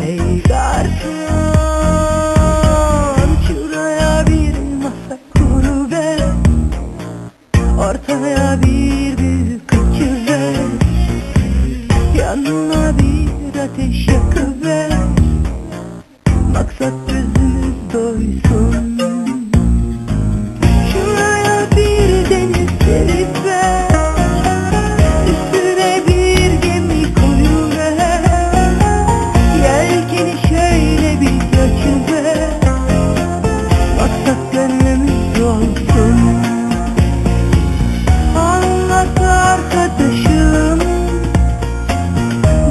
Hey garson Şuraya bir masa kuru ver Ortaya bir büyük açı Yanına bir ateş yakıver Maksat gözümüz doysun.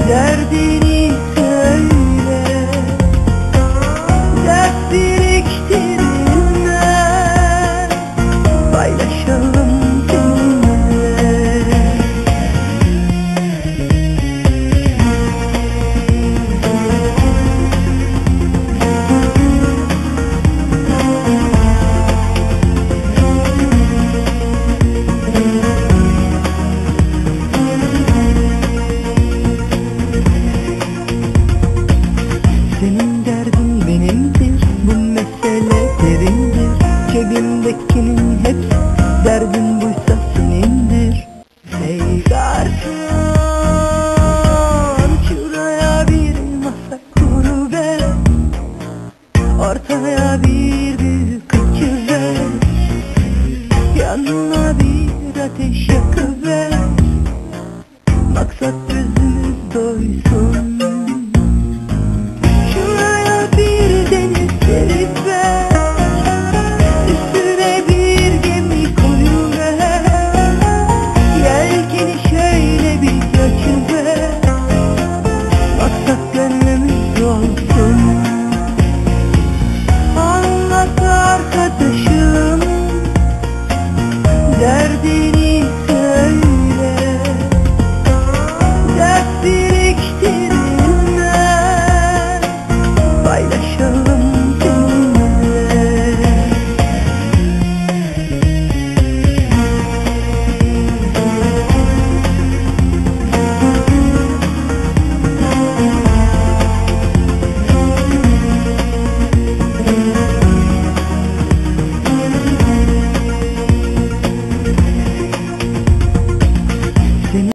derdini சிந்திக்கின்ற